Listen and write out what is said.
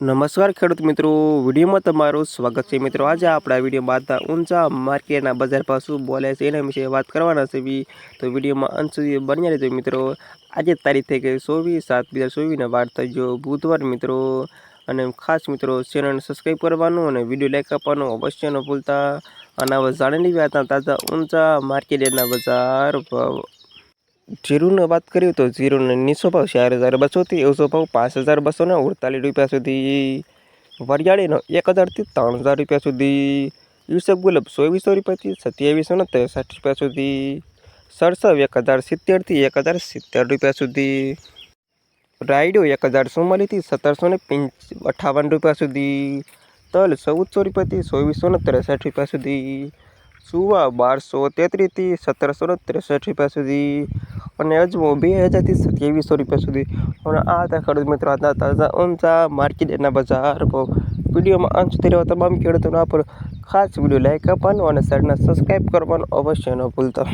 નમસ્કાર ખેડૂત મિત્રો. વિડીયોમાં તમારું સ્વાગત છે મિત્રો. આજે આપણા વિડીયોમાં બાદા ઊંચા માર્કેટના બજાર પર શું બોલે છે એના વિશે વાત કરવાના છે બી તો વિડીયોમાં અંત સુધી બન્યા રહેજો મિત્રો. આજે તારીખ થઈ ગઈ ચોવીસ સાત બે હજાર ચોવીસને વાર થઈ ગયો બુધવાર મિત્રો. અને ખાસ મિત્રો ચેનલને સબસ્ક્રાઈબ કરવાનું અને વીડિયો લાઈક આપવાનું અવશ્ય ન ભૂલતા. અને હવે જાણી લેવા હતા તાજા ઊંચા માર્કેટના બજાર ભાવ જીરુની વાત કરીએ તો જીરુનો નીચો ભાવ ચાર હજાર બસોથી એવસો ભાવ પાંચ હજાર બસો ને અડતાલીસ રૂપિયા સુધી. વરિયાળીનો એક હજારથી ત્રણ હજાર રૂપિયા સુધી. યુસફ ગુલાબ ચોવીસો રૂપિયાથી સત્યાવીસો ને ત્રેસઠ રૂપિયા સુધી. સરસવ એક હજાર સિત્તેરથી એક હજાર સિત્તેર રૂપિયા સુધી. રાયડો એક હજાર ચુમ્માલીસથી સત્તરસો ને પંચ, અઠાવન રૂપિયા સુધી. તલ ચૌદસો રૂપિયાથી ચોવીસો ને ત્રેસઠ રૂપિયા સુધી. સુવા બારસો તેત્રીસથી સત્તરસો ને ત્રેસઠ રૂપિયા સુધી. અને હજુ બે હજારથી ત્રેવીસો રૂપિયા સુધી અને આ હતા ખેડૂત મિત્રો આજના તાજા ઊંચા માર્કેટના બજાર વિડીયોમાં અંત સુધી રહેવા તમામ ખેડૂતોના પર ખાસ વીડિયો લાઈક આપવાનો અને સાઈડના સબસ્ક્રાઈબ કરવાનું અવશ્ય ન ભૂલતા.